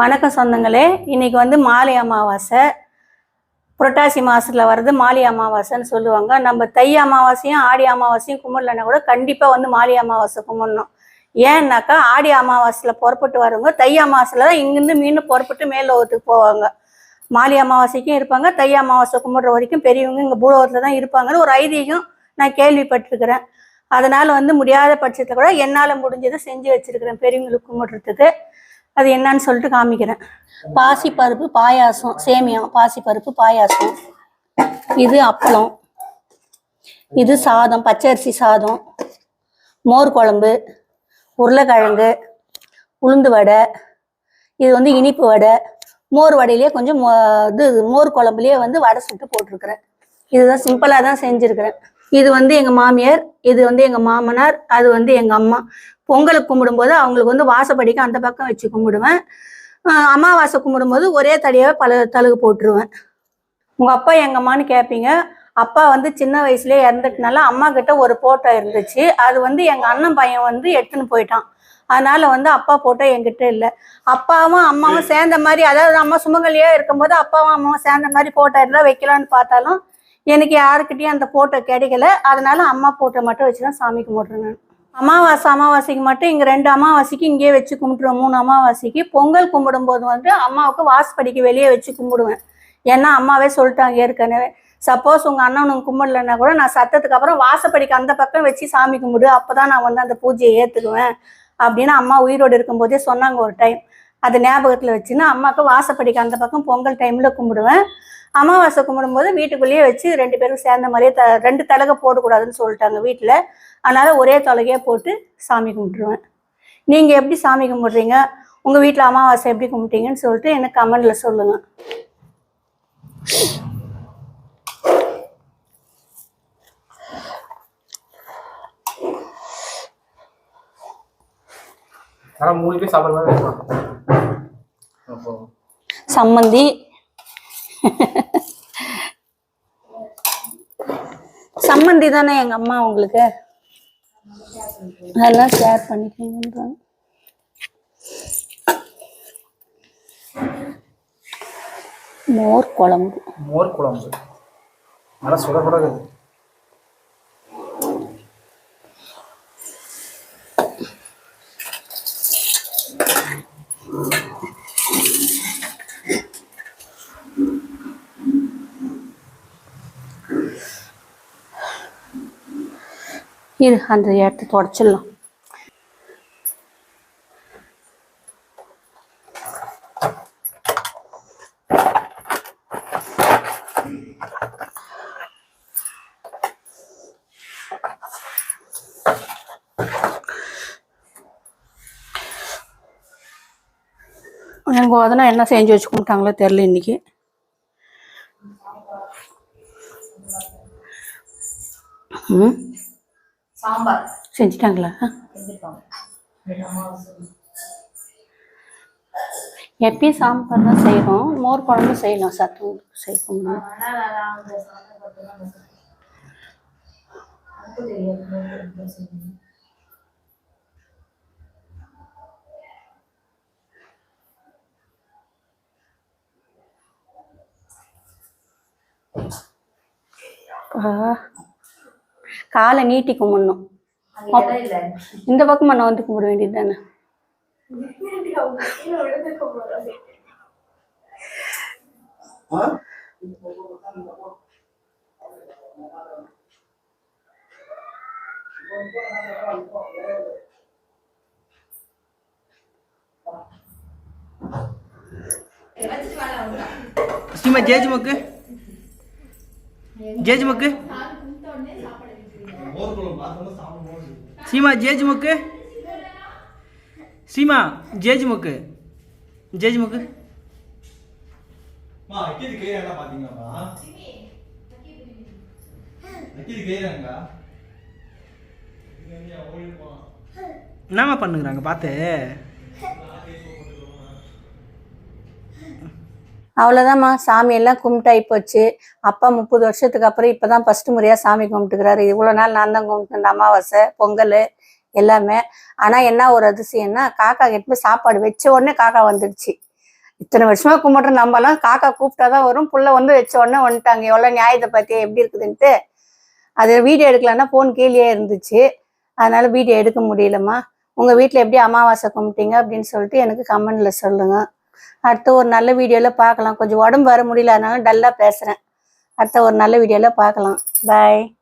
வணக்கம் சொந்தங்களே. இன்னைக்கு வந்து மாலை அமாவாசை. புரட்டாசி மாதத்தில் வர்றது மாலை அமாவாசைன்னு சொல்லுவாங்க. நம்ம தை அமாவாசையும் ஆடி அமாவாசையும் கும்பிடலன்னா கூட கண்டிப்பாக வந்து மாலை அமாவாசை கும்பிடணும். ஏன்னாக்கா ஆடி அமாவாசையில் புறப்பட்டு வரவங்க தை அமாவாசையில் தான் இங்கேருந்து மீண்டும் புறப்பட்டு மேலோகத்துக்கு போவாங்க. மாலை அமாவாசைக்கும் இருப்பாங்க. தை அமாவாசை கும்பிட்ற வரைக்கும் பெரியவங்க இங்கே பூலோகத்தில் தான் இருப்பாங்கன்னு ஒரு ஐதீகம் நான் கேள்விப்பட்டிருக்கிறேன். அதனால் வந்து முடியாத பட்சத்தில் கூட என்னால் முடிஞ்சதை செஞ்சு வச்சுருக்கிறேன் பெரியவங்களுக்கு கும்பிட்றதுக்கு. அது என்னன்னு சொல்லிட்டு காமிக்கிறேன். பாசிப்பருப்பு பாயாசம் சேமியம் பாசிப்பருப்பு பாயாசம். இது அப்பளம். இது சாதம் பச்சரிசி சாதம். மோர் குழம்பு உருளைக்கிழங்கு உளுந்து வடை. இது வந்து இனிப்பு வடை. மோர் வடையிலே கொஞ்சம் மோ- இது மோர் குழம்புலேயே வந்து வடை சுட்டு போட்டிருக்கிறேன். இதுதான் சிம்பிளாக தான் செஞ்சுருக்கிறேன். இது வந்து எங்கள் மாமியார் இது வந்து எங்கள் மாமனார் அது வந்து எங்கள் அம்மா. பொங்கலுக்கு கும்பிடும்போது அவங்களுக்கு வந்து வாசப்படிக்கு அந்த பக்கம் வச்சு கும்பிடுவேன். அமாவாசை கும்பிடும்போது ஒரே தடியாவே பல தழுகு போட்டுருவேன். உங்க அப்பா எங்கம்மான்னு கேட்பீங்க அப்பா வந்து சின்ன வயசுலயே இறந்துட்டனால அம்மா கிட்ட ஒரு போட்டோ இருந்துச்சு. அது வந்து எங்க அண்ணன் பையன் வந்து எடுத்துன்னு போயிட்டான். அதனால வந்து அப்பா போட்டோ என்கிட்ட இல்லை. அப்பாவும் அம்மாவும் சேர்ந்த மாதிரி அதாவது அம்மா சுமங்கலியா இருக்கும்போது அப்பாவும் அம்மாவும் சேர்ந்த மாதிரி போட்டோ இருந்தால் வைக்கலான்னு பார்த்தாலும் எனக்கு யாருக்கிட்டையும் அந்த ஃபோட்டோ கிடைக்கல. அதனால அம்மா ஃபோட்டோ மட்டும் வச்சு தான் சாமி கும்பிட்றேன் நான். அமாவாசை அமாவாசைக்கு மட்டும் இங்கே ரெண்டு அமாவாசைக்கு இங்கேயே வச்சு கும்பிட்டுருவோம். மூணு அமாவாசைக்கு பொங்கல் கும்பிடும்போது வந்து அம்மாவுக்கு வாசப்படிக்கு வெளியே வச்சு கும்பிடுவேன். ஏன்னா அம்மாவே சொல்லிட்டாங்க ஏற்கனவே. சப்போஸ் உங்கள் அண்ணன் கும்பிடலன்னா கூட நான் சத்தத்துக்கு அப்புறம் வாசப்படிக்கு அந்த பக்கம் வச்சு சாமி கும்பிடு. அப்போ தான் நான் வந்து அந்த பூஜையை ஏற்றுக்குவேன் அப்படின்னு அம்மா உயிரோடு இருக்கும்போதே சொன்னாங்க ஒரு டைம் அது ஞாபகத்தில் வச்சுன்னு அம்மாவுக்கு வாசப்படிக்கு அந்த பக்கம் பொங்கல் டைமில் கும்பிடுவேன். அமாவாசை கும்பிடும்போது வீட்டுக்குள்ளேயே வச்சு ரெண்டு பேரும் சேர்ந்த மாதிரியே த ரெண்டு தலகை போடக்கூடாதுன்னு சொல்லிட்டாங்க வீட்டில். அதனால ஒரே தொலைகையாக போட்டு சாமி கும்பிட்டுருவேன். நீங்கள் எப்படி சாமி கும்பிட்றீங்க? உங்கள் வீட்டில் அமாவாசை எப்படி கும்பிட்டீங்கன்னு சொல்லிட்டு எனக்கு கமெண்டில் சொல்லுங்கள் சம்மந்தி சம்மந்தி தானே எங்கள் அம்மா உங்களுக்கு? அதெல்லாம் ஷேர் பண்ணிக்கணுன்றாங்க மோர் குழம்பு. மோர் குழம்பு. நல்லா சுட இது அந்த இடத்த தொடச்சிடலாம். எனக்கு அதனால் என்ன செஞ்சு வச்சு தெரில இன்னைக்கு. ம். சாம்பார். செஞ்சிட்டாங்களா? எப்பயும் சாம்பார் தான் செய்கிறோம் மோர் குழம்பு செய்யலாம் சத்து செய்யணும். ஆனால் காலை நீட்டி கும்பிடணும். இந்த பக்கம் நான் வந்து கும்பிட வேண்டியது தானே சீமா ஜேஜ் மக்கு ஜேஜ் மக்கு சீமா ஜேஜ் மக்கு. சீமா ஜேஜ் மக்கு. ஜேஜ் மக்கு. என்னம்மா பண்ணுங்கிறாங்க பார்த்து. அவ்வளோதாம்மா சாமி எல்லாம் கும்பிட்டாயி போச்சு அப்பா முப்பது வருஷத்துக்கு அப்புறம் இப்போ தான் ஃபஸ்ட்டு முறையாக சாமி கும்பிட்டுக்கிறாரு. இவ்வளோ நாள் நான் தான் கும்பிட்டு இந்த அமாவாசை பொங்கல் எல்லாமே. ஆனால் என்ன ஒரு அதிசயம்னா காக்கா கிட்ட போய் சாப்பாடு வச்ச உடனே காக்கா வந்துடுச்சு. இத்தனை வருஷமா கும்பிட்ற நம்மலாம் காக்கா கூப்பிட்டா தான் வரும். புள்ள வந்து வச்ச உடனே வந்துட்டாங்க. எவ்வளோ நியாயத்தை பார்த்தியா? எப்படி இருக்குதுன்ட்டு. அது வீடியோ எடுக்கலன்னா ஃபோன் கீழே இருந்துச்சு. அதனால வீடியோ எடுக்க முடியலம்மா. உங்கள் வீட்டில் எப்படி அமாவாசை கும்பிட்டீங்க அப்படின்னு சொல்லிட்டு எனக்கு கமெண்டில் சொல்லுங்கள் அடுத்த ஒரு நல்ல வீடியோவில் பார்க்கலாம். கொஞ்சம் உடம்பு வர முடியல அதனால டல்லாக பேசுகிறேன் அடுத்த ஒரு நல்ல வீடியோவில் பார்க்கலாம். பாய்